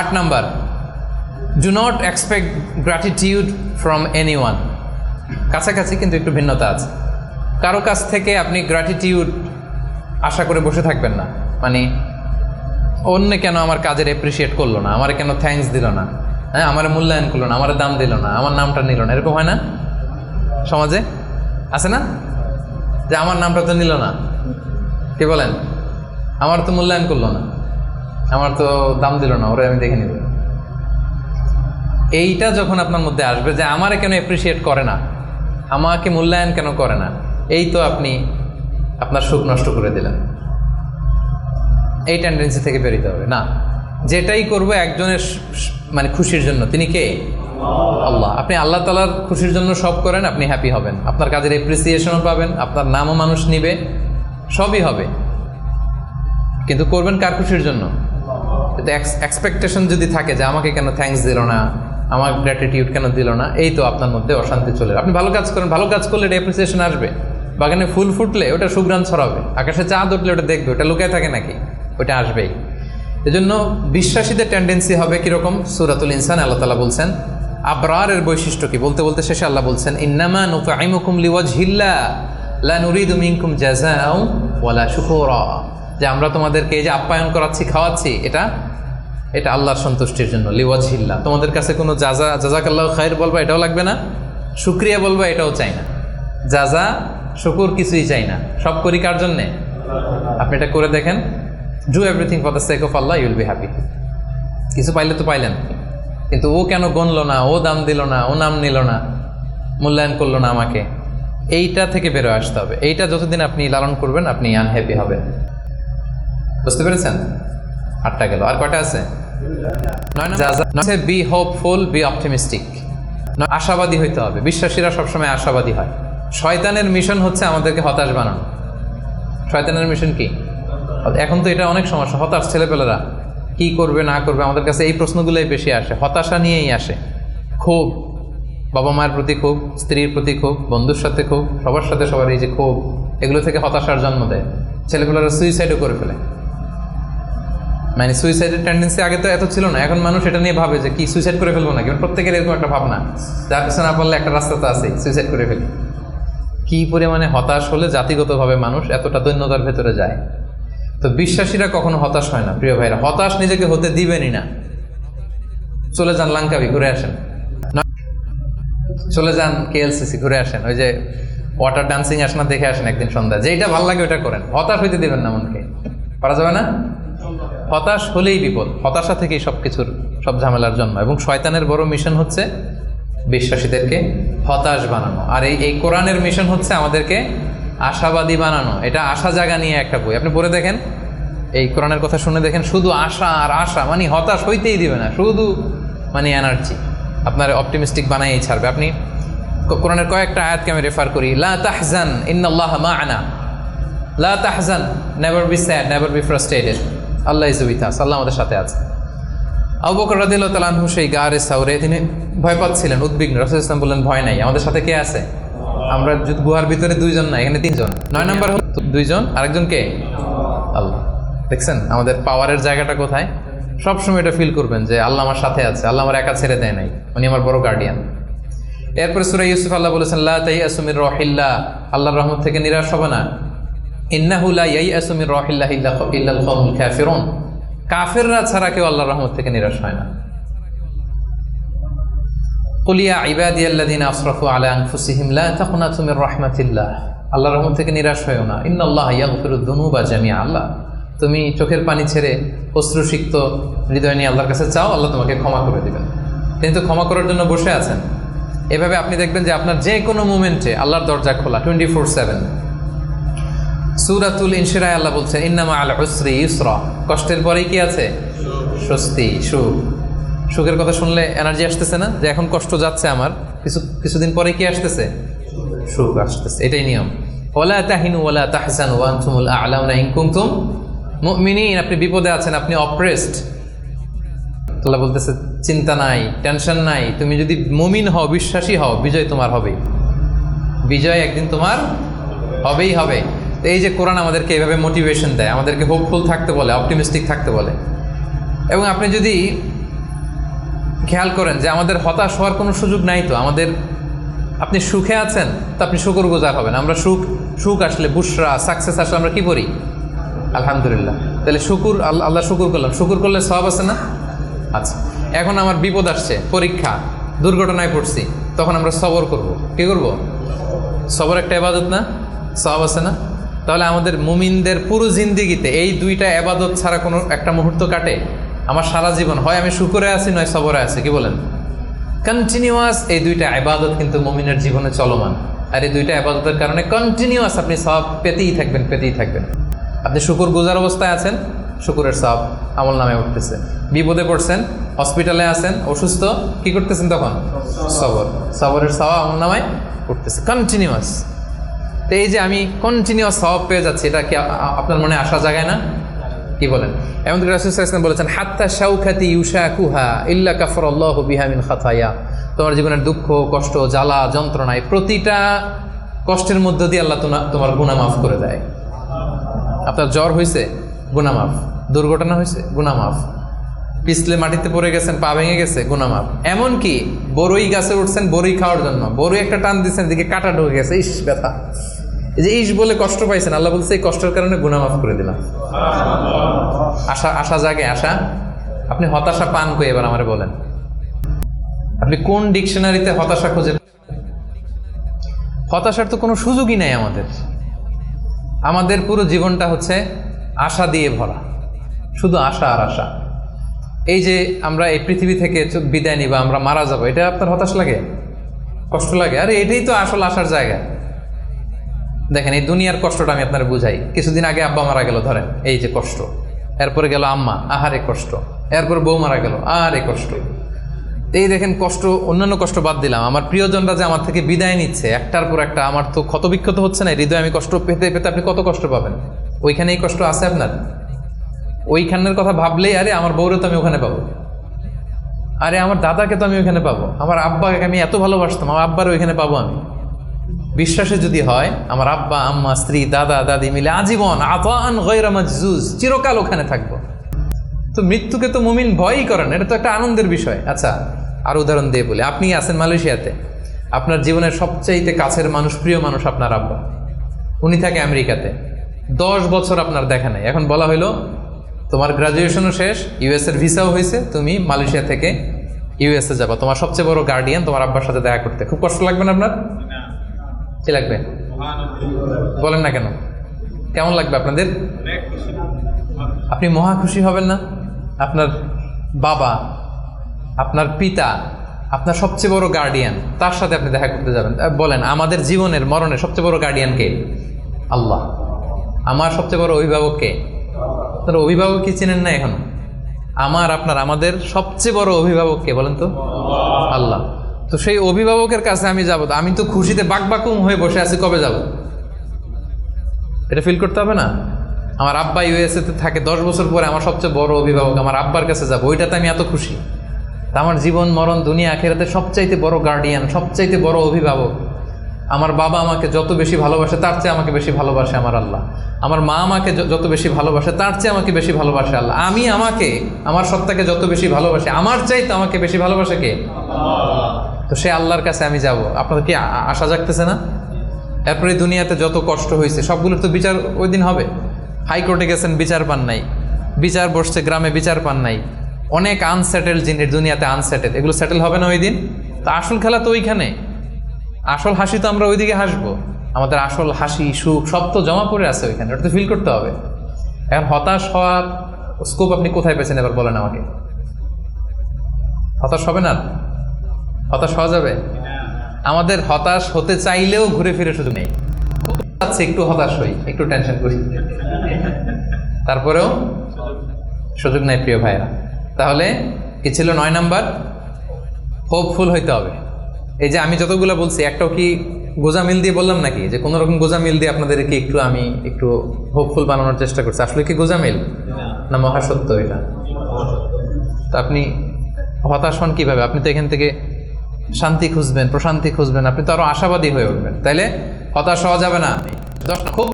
আট number. Do not expect gratitude from any one কাছাকাছি কিন্তু একটু ভিন্নতা আছে। কারও কাছ থেকে আপনি গ্র্যাটিটিউড আশা করে বসে থাকবেন না। মানে অন্য কেন আমার কাজের অ্যাপ্রিসিয়েট করল না? আমার কেন থ্যাঙ্কস দিল না? হ্যাঁ আমার মূল্যায়ন করল না? আমার দাম দিল না? আমার নামটা নিল না? এরকম হয় না? সমাজে? আছে না? যে আমার নামটা তো নিল না। কি বলেন? আমার তো মূল্যায়ন করল না। আমার তো দাম দিল না, ওরা আমি দেখে নিব। এইটা যখন আপনার মধ্যে আসবে যে আমারে কেন অ্যাপ্রিসিয়েট করে না, আমাকে মূল্যায়ন কেন করে না, এই তো আপনি আপনার সুখ নষ্ট করে দিলেন। এই টেন্ডেন্সি থেকে বেরোতে হবে। না, যেটাই করব একজনের মানে খুশির জন্য। তিনি কে? আল্লাহ। আপনি আল্লাহ তালার খুশির জন্য সব করেন, আপনি হ্যাপি হবেন। আপনার কাজের এপ্রিসিয়েশনও পাবেন, আপনার নামও মানুষ নিবে, সবই হবে। কিন্তু করবেন কার খুশির জন্য? কিন্তু এক্সপেকটেশন যদি থাকে যে আমাকে কেন থ্যাঙ্কস দিল না, আমার গ্র্যাটিটিউড কেন দিল না, এই তো আপনার মধ্যে অশান্তি চলে আপনি ভালো কাজ করেন, ভালো কাজ করলে এটা অ্যাপ্রিসিয়েশন আসবে। বাগানে ফুল ফুটলে ওটা সুগ্রাণ ছড়াবে। আকাশে চাঁদ উঠলে ওটা দেখবে, ওটা লুকায় থাকে নাকি? ওটা আসবেই। এজন্য বিশ্বাসীদের টেন্ডেন্সি হবে কীরকম? সুরাতুল ইনসান আল্লাহ তালা বলছেন, আবরারের বৈশিষ্ট্য কি? বলতে বলতে শেষে আল্লাহ বলছেন, ইন্নামা নুফাইমুকুম লিওয়াজহিল্লা লা নুরিদু মিনকুম জাযাআও ওয়ালা শুকুরা। যে আমরা তোমাদেরকে এই যে আপ্যায়ন করাচ্ছি, খাওয়াচ্ছি, এটা এটা আল্লাহর সন্তুষ্টির জন্য লিওয়াজহিল্লা তোমাদের কাছে কোনো জাজা, জাজাকাল্লাহ খায়ের বলবা, এটাও লাগবে না। শুক্রিয়া বলবা, এটাও চাই না। জাজা, শুকুর কিছুই চাই না। সব করি কার জন্যে? আপনি এটা করে দেখেন। Do everything for the sake of Allah you'll be happy কিছু পাইলে তো পাইলেন। কিন্তু ও কেন গণলো না? ও দাম দিল না? ও নাম নিল না? মূল্যায়ন করল না আমাকে? এইটা থেকে বেরো আসতে হবে। এইটা যতদিন আপনি লালন করবেন, আপনি আনহ্যাপি হবেন। বুঝতে পেরেছেন? আটটা গেল। আর কটা আছে? বি হোপফুল বি অপটিমিস্টিক আশাবাদী হইতে হবে। বিশ্বাসীরা সবসময় আশাবাদী হয়। শয়তানের মিশন হচ্ছে আমাদেরকে হতাশ বানানো। শয়তানের মিশন কি? এখন তো এটা অনেক সমস্যা। হতাশ ছেলেপেলেরা কি করবে না করবে আমাদের কাছে এই প্রশ্নগুলোই বেশি আসে। হতাশা নিয়েই আসে। ক্ষোভ বাবা মায়ের প্রতি ক্ষোভ স্ত্রীর প্রতি ক্ষোভ বন্ধুর সাথে ক্ষোভ সবার সাথে সবার এই যে ক্ষোভ এগুলো থেকে হতাশার জন্ম দেয়। ছেলেপেলেরা সুইসাইডও করে ফেলে। মানে সুইসাইডের টেন্ডেন্সি আগে তো এত ছিল না, এখন মানুষ এটা নিয়ে ভাবে যে কি সুইসাইড করে ফেলব না কিন্তু প্রত্যেকের এরকম একটা ভাবনা। যার পিছনে না পারলে একটা রাস্তা তো আছে সুইসাইড করে ফেলি। কি পরিমাণে হতাশ হলে জাতিগতভাবে মানুষ এতটা দৈন্যতার ভেতরে যায়? তো বিশ্বাসীরা কখনো হতাশ হয় না, প্রিয় ভাইরা। হতাশ নিজেকে হতে দিবেনই না। চলে যান লাঙ্কাবি, ঘুরে আসেন। চলে যান কেএলসিসি ঘুরে আসেন। ওই যে ওয়াটার ডান্সিং আসেন দেখে আসেন একদিন সন্ধ্যা যেটা ভালো লাগে ওটা করেন। হতাশ হইতে দিবেন না মনকে। পারা যাবে না? হতাশ হলেই বিপদ। হতাশা থেকেই সব কিছুর সব ঝামেলার জন্ম। এবং শয়তানের বড় মিশন হচ্ছে বিশ্বাসীদেরকে হতাশ বানানো। আর এই এই কোরআনের মিশন হচ্ছে আমাদেরকে আশাবাদী বানানো। এটা আশা জাগা নিয়ে একটা বই। আপনি পড়ে দেখেন, এই কোরআনের কথা শুনে দেখেন, শুধু আশা আর আশা মানে হতাশ হইতেই দিবে না। শুধু মানে এনার্জি আপনার অপটিমিস্টিক বানাই ছাড়বে। আপনি কোরআনের কয়েকটা আয়াতকে আমি রেফার করি। লা তাহজান, ইন্নাল্লাহ মা'ানা। লা তাহজান never be sad never be frustrated Allah is with us, Allah আমাদের সাথে আছে। আবু বকর রাদিয়াল্লাহু তাআলা আনহু সেই গারে সাউরে, তিনি ভয় পাচ্ছিলেন, উদ্বিগ্ন। রাসূল ইসলাম বললেন, ভয় নাই, আমাদের সাথে কে আছে? আমরা গুহার ভিতরে দুইজন না, এখানে তিনজন। নয় নম্বর হল দুইজন, আরেকজন কে? আল্লাহ। দেখছেন, আমাদের পাওয়ারের জায়গাটা কোথায়? সবসময় এটা ফিল করবেন যে আল্লাহ আমার সাথে আছে, আল্লাহ আমার একা ছেড়ে দেয় নাই, উনি আমার বড় গার্ডিয়ান এরপরে সুরা ইউসুফ আল্লাহ বলেছেন, লা তাই আসুমির রহিল্লা আল্লাহর রহমত থেকে নিরাশ হবে না। আসমির কাফেররা ছাড়া কেউ আল্লাহর রহমত থেকে নিরাশ হয় না। আল্লাহর থেকে নিরাশ না। আল্লাহ, তুমি চোখের পানি ছেড়ে অশ্রুসিক্ত হৃদয় নিয়ে আল্লাহর কাছে চাও, আল্লাহ তোমাকে ক্ষমা করে দেবেন। তিনি তো ক্ষমা করার জন্য বসে আছেন। এভাবে আপনি দেখবেন যে আপনার যে কোনো মুমেন্টে আল্লাহর দরজা খোলা টোয়েন্টি ফোর সেভেন সুরাতুল ইনশিরায় আল্লাহ বলছেন ইন্নামা আল উসরি ইউসরা। কষ্টের পরেই কি আছে? স্বস্তি, সুখ। সুখের কথা শুনলে এনার্জি আসতেছে না? যে এখন কষ্ট যাচ্ছে আমার, কিছু, কিছুদিন পরে কি আসতেছে? সুখ আসতেছে, এটাই নিয়ম। ওলা তাহিনু ওলা তাহসান ওয়ান তুমুল আলাউনা ইনকুমতুম মুমিনিন। আপনি বিপদে আছেন, আপনি অপ্রেসড আল্লাহ বলতেছে, চিন্তা নাই টেনশন নাই। তুমি যদি মুমিন হও, বিশ্বাসী হও, বিজয় তোমার হবে বিজয় একদিন তোমার হবেই হবে। এই যে কোরআন আমাদেরকে এভাবে মোটিভেশন দেয়, আমাদেরকে হোপফুল থাকতে বলে অপটিমিস্টিক থাকতে বলে। এবং আপনি যদি খেয়াল করেন যে আমাদের হতাশ হওয়ার কোনো সুযোগ নাই তো, আমাদের আপনি সুখে আছেন, তো আপনি শুকর গুজার হবেন। আমরা সুখ সুখ আসলে বুসরা সাকসেস আসলে আমরা কি করি? আলহামদুলিল্লাহ। তাহলে শুকুর আল্লাহ আল্লাহ শুকুর করলাম। শুকুর করলে সব আছে না? আচ্ছা। এখন আমার বিপদ আসছে, পরীক্ষা, দুর্ঘটনায় পড়ছি, তখন আমরা সবর করব। কি করব? সবর একটা এবাদত না? সব আছে না? তাহলে আমাদের মুমিনদের পুরো জিন্দিগিতে এই দুইটা এবাদত ছাড়া কোনো একটা মুহূর্ত কাটে? আমার সারা জীবন হয় আমি শুকুরে আছি নয় সবরে আছি কি বলেন? কন্টিনিউয়াস এই দুইটা আবাদত কিন্তু মুমিনের জীবনে চলমান। আর এই দুইটা আবাদতের কারণে কন্টিনিউয়াস আপনি সব পেতেই থাকবেন পেতেই থাকবেন। আপনি শুকুর গুজার অবস্থায় আছেন শুকুরের সব আমল নামে উঠতেছে। বিপদে পড়ছেন হসপিটালে আছেন অসুস্থ কি করতেছেন তখন? সবর। সবরের সব আমল নামায় উঠতেছে। কন্টিনিউয়াস তো এই যে আমি কন্টিনিউয়াস সব পেয়ে যাচ্ছি, এটা কি আপনার মনে আসা জায়গায় না? কি বলেন? এমন কি রাসুল ইসলাম বলেছেন, হাত্তা শাউখাতি ইউসা কুহা ইল্লা কাফর আল্লাহ বিহামিন খাতায়া। তোমার জীবনের দুঃখ, কষ্ট, জ্বালা, যন্ত্রণায় প্রতিটা কষ্টের মধ্য দিয়ে আল্লাহ তোমা- তোমার গুণা মাফ করে দেয়। আপনার জ্বর হয়েছে গুণা মাফ। দুর্ঘটনা হয়েছে গুণা মাফ। পিছলে মাটিতে পড়ে গেছেন, পা ভেঙে গেছে? গুণা মাফ। এমনকি বড়ই গাছে উঠছেন বড়ই খাওয়ার জন্য। বড়ই একটা টান দিচ্ছেন দিকে কাটা ঢুকে গেছে। ইস, ব্যথা। যে ইস বলে কষ্ট পাইছেন, আল্লাহ বলছে এই কষ্টের কারণে গুণা মাফ করে দিলাম। আশা আশা জাগে, আশা? আপনি হতাশা পান কই এবার আমারে বলেন? আপনি কোন ডিকশনারিতে হতাশা খুঁজে? হতাশার তো কোনো সুযোগই নাই আমাদের। আমাদের পুরো জীবনটা হচ্ছে আশা দিয়ে ভরা। শুধু আশা আর আশা। এই যে আমরা এই পৃথিবী থেকে বিদায় নিবা, আমরা মারা যাব, এটা আপনার হতাশ লাগে? কষ্ট লাগে? আরে এটাই তো আসল আসার জায়গা। দেখেন, এই দুনিয়ার কষ্টটা আমি আপনার বুঝাই। কিছুদিন আগে আব্বা মারা গেল, ধরেন, এই যে কষ্ট। এরপরে গেল আম্মা, আহারে কষ্ট। এরপর বউ মারা গেল, আহারে কষ্ট। এই দেখেন, কষ্ট, অন্যান্য কষ্ট বাদ দিলাম। আমার প্রিয়জনরা যে আমার থেকে বিদায় নিচ্ছে, একটার পর একটা, আমার তো ক্ষত বিক্ষত হচ্ছে না, হৃদয় আমি কষ্ট পেতে পেতে আপনি কত কষ্ট পাবেন? ওইখানে এই কষ্ট আছে আপনার? ওইখানের কথা ভাবলেই, আরে, আমার বউরে তো আমি ওখানে পাবো। আরে, আমার দাদাকে তো আমি ওইখানে পাবো। আমার আব্বাকে আমি এত ভালোবাসতাম, আমার আব্বার ওইখানে পাবো আমি। বিশ্বাসে যদি হয়, আমার আব্বা, আম্মা, স্ত্রী, দাদা, দাদি মিলে আজীবন আতান গৈরা মাজুজ চিরকাল ওখানে থাকব। তো মৃত্যুকে তো মুমিন ভয়ই করেন এটা তো একটা আনন্দের বিষয়। আচ্ছা আর উদাহরণ দিয়ে বলি। আপনি আছেন মালয়েশিয়াতে। আপনার জীবনের সবচাইতে কাছের মানুষ, প্রিয় মানুষ আপনার আব্বা। উনি থাকে আমেরিকাতে। দশ বছর আপনার দেখা নাই। এখন বলা হইল, তোমার গ্রাজুয়েশনও শেষ ইউএস এর ভিসাও হয়েছে তুমি মালয়েশিয়া থেকে ইউএসএ যাবা। তোমার সবচেয়ে বড় গার্ডিয়ান তোমার আব্বার সাথে দেখা করতে। খুব কষ্ট লাগবে না আপনার? কি লাগবে? বলেন না কেন। কেমন লাগবে আপনাদের? আপনি মহা খুশি হবেন না? আপনার বাবা, আপনার পিতা, আপনার সবচেয়ে বড় গার্ডিয়ান তার সাথে আপনি দেখা করতে যাবেন। বলেন, আমাদের জীবনের, মরণের সবচেয়ে বড় গার্ডিয়ান কে? আল্লাহ। আমার সবচেয়ে বড় অভিভাবক কে? আপনার অভিভাবক কি চেনেন না এখনও? আমার, আপনার, আমাদের সবচেয়ে বড় অভিভাবক কে বলেন তো? আল্লাহ। তো সেই অভিভাবকের কাছে আমি যাব। আমি তো খুশিতে বাকবাকুম হয়ে বসে আছি, কবে যাব? এটা ফিল করতে হবে না? আমার আব্বা ইউএসএতে থাকে, দশ বছর পরে আমার সবচেয়ে বড় অভিভাবক আমার আব্বার কাছে যাব, ওইটাতে আমি এত খুশি। আমার জীবন, মরণ, দুনিয়া আখেরাতে সবচাইতে বড় গার্ডিয়ান সবচাইতে বড় অভিভাবক। আমার বাবা আমাকে যত বেশি ভালোবাসে, তার চেয়ে আমাকে বেশি ভালোবাসে আমার আল্লাহ। আমার মা আমাকে যত বেশি ভালোবাসে, তার চেয়ে আমাকে বেশি ভালোবাসে আল্লাহ। আমি আমাকে, আমার সত্তাকে যত বেশি ভালোবাসে, আমার চাইতে আমাকে বেশি ভালোবাসে কে? তো সে আল্লাহর কাছে আমি যাব। আপনাদের কি আশা জাগতেছে না? এরপরে দুনিয়াতে যত কষ্ট হয়েছে সবগুলোর তো বিচার ওই দিন হবে। হাইকোর্টে গেছেন, বিচার পান নাই। বিচার বসছে, গ্রামে বিচার পান নাই। অনেক আনসেটেল জিনিস দুনিয়াতে আনসেটেল এগুলো সেটেল হবে না ওই দিন? তা আসল খেলা তো ওইখানে। আসল হাসি তো আমরা ওইদিকে হাসবো। আমাদের আসল হাসি, সুখ, সব তো জমা পড়ে আছে ওইখানে, ওটা তো ফিল করতে হবে। এখন হতাশ হওয়ার স্কোপ আপনি কোথায় পেয়েছেন এবার বলেন আমাকে? হতাশ হবে না? হতাশ হওয়া যাবে? আমাদের হতাশ হতে চাইলেও ঘুরে ফিরে সুযোগ নেই। আচ্ছা একটু হতাশ হই, একটু টেনশন করি। তারপরেও সুযোগ নাই প্রিয় ভাইরা তাহলে কি ছিল নয় নাম্বার। হোপফুল হইতে হবে। এই যে আমি যতগুলো বলছি, একটাও কি গোজামিল দিয়ে বললাম নাকি? যে কোনো রকম গোজামিল দিয়ে আপনাদেরকে একটু আমি একটু হোপফুল বানানোর চেষ্টা করছি। আসলে কি গোজামিল? না মহাসত্য এটা? তো আপনি হতাশ হন কীভাবে? আপনি তো এখান থেকে শান্তি খুঁজবেন, প্রশান্তি খুঁজবেন, আপনি তো আরও আশাবাদী হয়ে উঠবেন, তাইলে হতাশ হওয়া যাবে না। খুব